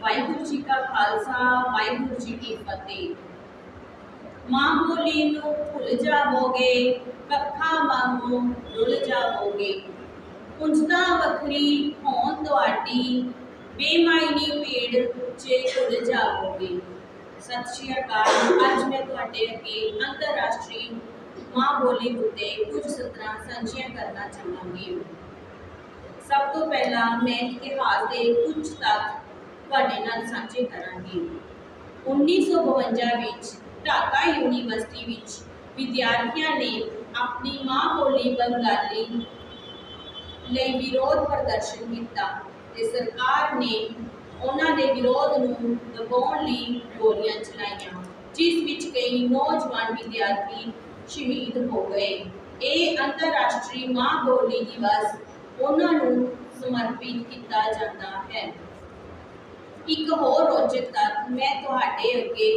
ਵਾਹਿਗੁਰੂ ਜੀ ਕਾ ਖਾਲਸਾ ਵਾਹਿਗੁਰੂ ਜੀ ਕੀ ਫਤਿਹ ਮਾਂ ਬੋਲੀ ਨੂੰ ਭੁੱਲ ਜਾਵੋਗੇ ਕੱਖਾਂ ਵਾਂਗੂ ਰੁੱਲ ਜਾਵੋਗੇ ਉਂਝਤਾ ਵੱਖਰੀ ਹੋਣ ਤੁਹਾਡੀ ਬੇਮਾਇਨੀ ਪੀੜ ਜੇ ਭੁੱਲ ਜਾਵੋਗੇ ਸਤਿ ਸ਼੍ਰੀ ਅਕਾਲ ਅੱਜ ਮੈਂ ਤੁਹਾਡੇ ਅੱਗੇ ਅੰਤਰਰਾਸ਼ਟਰੀ ਮਾਂ ਬੋਲੀ ਉੱਤੇ ਕੁਝ ਸਤਰਾਂ ਸਾਂਝੀਆਂ ਕਰਨਾ ਚਾਹਾਂਗੀ ਸਭ ਤੋਂ ਪਹਿਲਾਂ ਮੈਂ ਇਤਿਹਾਸ ਦੇ ਕੁਝ ਤੱਥ ਤੁਹਾਡੇ ਨਾਲ ਸਾਂਝੇ ਕਰਾਂਗੀ। 1952 ਵਿੱਚ ਢਾਕਾ ਯੂਨੀਵਰਸਿਟੀ ਵਿੱਚ ਵਿਦਿਆਰਥੀਆਂ ਨੇ ਆਪਣੀ ਮਾਂ ਬੋਲੀ ਬੰਗਾਲੀ ਲਈ ਵਿਰੋਧ ਪ੍ਰਦਰਸ਼ਨ ਕੀਤਾ ਤੇ ਸਰਕਾਰ ਨੇ ਉਹਨਾਂ ਦੇ ਵਿਰੋਧ ਨੂੰ ਦਬਾਉਣ ਲਈ ਗੋਲੀਆਂ ਚਲਾਈਆਂ, ਜਿਸ ਵਿੱਚ ਕਈ ਨੌਜਵਾਨ ਵਿਦਿਆਰਥੀ ਸ਼ਹੀਦ ਹੋ ਗਏ। ਇਹ ਅੰਤਰਰਾਸ਼ਟਰੀ ਮਾਂ ਬੋਲੀ ਦਿਵਸ ਉਹਨਾਂ ਨੂੰ ਸਮਰਪਿਤ ਕੀਤਾ ਜਾਂਦਾ ਹੈ। ਇੱਕ ਹੋਰ ਰੋਚਕ ਤੱਥ ਮੈਂ ਤੁਹਾਡੇ ਅੱਗੇ